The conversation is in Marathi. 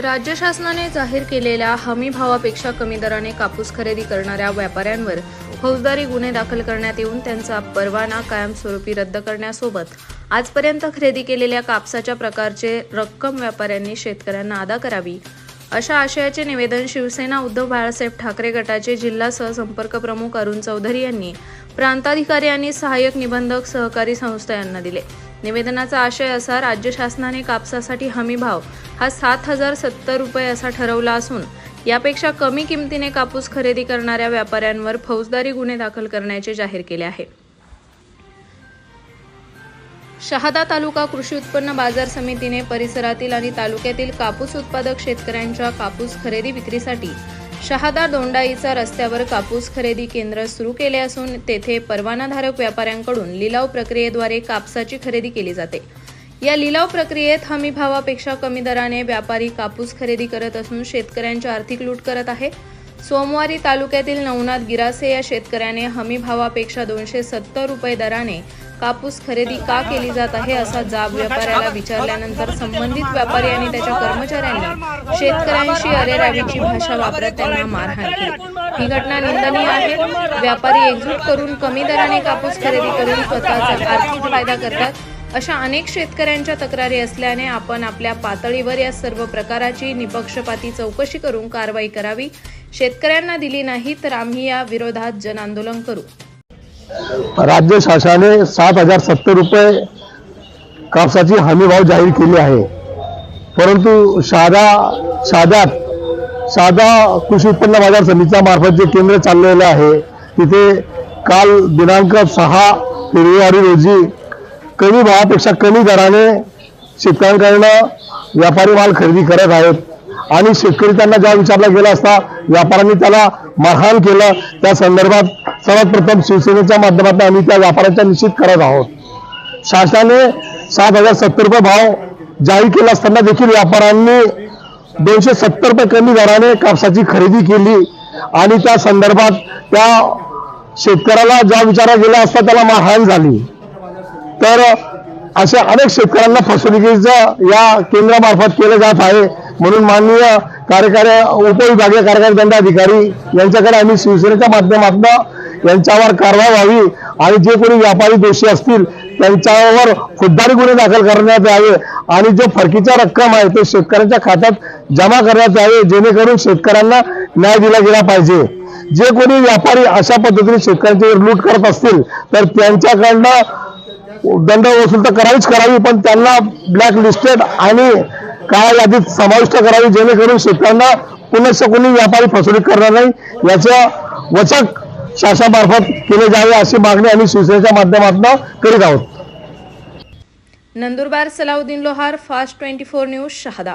राज्य शासनाने जाहीर केलेल्या हमी भावापेक्षा कमी दराने कापूस खरेदी करणाऱ्या व्यापाऱ्यांवर फौजदारी गुन्हे दाखल करण्यात येऊन त्यांचा परवाना कायमस्वरूपी रद्द करण्यासोबत आजपर्यंत खरेदी केलेल्या कापसाच्या प्रकारचे रक्कम व्यापाऱ्यांनी शेतकऱ्यांना अदा करावी. अशा आशयाचे निवेदन शिवसेना उद्धव बाळासाहेब ठाकरे गटाचे जिल्हा सहसंपर्क प्रमुख अरुण चौधरी यांनी प्रांताधिकारी आणि सहाय्यक निबंधक सहकारी संस्था यांना दिले. निवेदनाचा आशय असा राज्य शासनाने कापसासाठी हमी भाव हा सात हजार सत्तर रुपये असा ठरवला असून यापेक्षा कमी किमतीने कापूस खरेदी करणाऱ्या व्यापाऱ्यांवर फौजदारी गुन्हे दाखल करण्याचे जाहीर केले आहे. शहादा तालुका कृषी उत्पन्न बाजार समितीने परिसरातील आणि तालुक्यातील कापूस उत्पादक शेतकऱ्यांच्या कापूस खरेदी विक्रीसाठी शहादा दोंडाईचा रस्त्यावर कापूस खरेदी केंद्र सुरू केले असून तेथे परवानाधारक व्यापाऱ्यांकडून लिलाव प्रक्रियेद्वारे कापसाची खरेदी केली जाते. या लिलाव प्रक्रियेत हमी भावापेक्षा कमी दराने व्यापारी कापूस खरेदी करत असून शेतकऱ्यांची आर्थिक लूट करत आहे. सोमवारी तालुक्यातील नवनाथ गिरासे या शेतकऱ्याने हमी भावापेक्षा दोनशे सत्तर रुपये दराने कापूस खरेदी का केली जात आहे असा जाब व्यापाऱ्याला विचारल्यानंतर संबंधित व्यापारी आणि त्याच्या कर्मचाऱ्यांनी शेतकऱ्यांशी अरेरावीची भाषा वापरत त्यांना मारहाण केली. ही घटना निंदनीय आहे. व्यापारी एकजूट करून कमी दराने कापूस खरेदी करून स्वतःचा आर्थिक फायदा करतात. अशा अनेक शेतकऱ्यांच्या तक्रारी असल्याने आपण आपल्या पातळीवर या सर्व प्रकाराची निपक्षपाती चौकशी करून कारवाई करावी. शेतकऱ्यांना दिली नाही तर आम्ही या विरोधात जनआंदोलन करू. राज्य शासनाने सात हजार सत्तर रुपये कापसाची हमी भाव जाहीर केली आहे. परंतु साधा शहाद्यात साधा कृषी उत्पन्न बाजार समितीच्या मार्फत जे केंद्र चाललेलं आहे तिथे काल दिनांक सहा फेब्रुवारी रोजी कमी भावापेक्षा कमी दराने शेतकऱ्यांकडनं व्यापारी माल खरेदी करत आहेत. आणि शेतकरी त्यांना ज्या विचारला गेला असता व्यापाऱ्यांनी त्याला मारहाण केलं. त्या संदर्भात सर्वात प्रथम शिवसेनेच्या माध्यमातून आम्ही त्या व्यापाऱ्यांचा निश्चित करत आहोत. शासनाने सात हजार सत्तर रुपये भाव जाहीर केला असताना देखील व्यापाऱ्यांनी दोनशे सत्तर रुपये कमी दराने कापसाची खरेदी केली. आणि त्या संदर्भात त्या शेतकऱ्याला ज्या विचारा गेला असता त्याला मारहाण झाली. तर अशा अनेक शेतकऱ्यांना फसवणुकीचं या केंद्रामार्फत केलं जात आहे. म्हणून माननीय कार्यकारी उपविभागीय कार्यकारी दंडाधिकारी यांच्याकडे आम्ही शिवसेनेच्या माध्यमातून यांच्यावर कारवाई व्हावी आणि जे कोणी व्यापारी दोषी असतील त्यांच्यावर खुद्दारी गुन्हे दाखल करण्यात यावे आणि जो फरकीचा रक्कम आहे ते शेतकऱ्यांच्या खात्यात जमा करण्यात यावे जेणेकरून शेतकऱ्यांना न्याय दिला गेला पाहिजे. जे कोणी व्यापारी अशा पद्धतीने शेतकऱ्यांच्यावर लूट करत असतील तर त्यांच्याकडनं दंड वसूल तर करावीच करावी पण त्यांना ब्लॅक लिस्टेड आणि काळ्या यादीत समाविष्ट करावी जेणेकरून शेतकऱ्यांना पुनश्च कोणी व्यापारी फसवणूक करणार नाही. याचा वचक शासनामार्फत केले जावे अशी मागणी आम्ही शिवसेनेच्या माध्यमातून करीत आहोत. Nandurbar Salauddin Lohar fast twenty four news Shahada.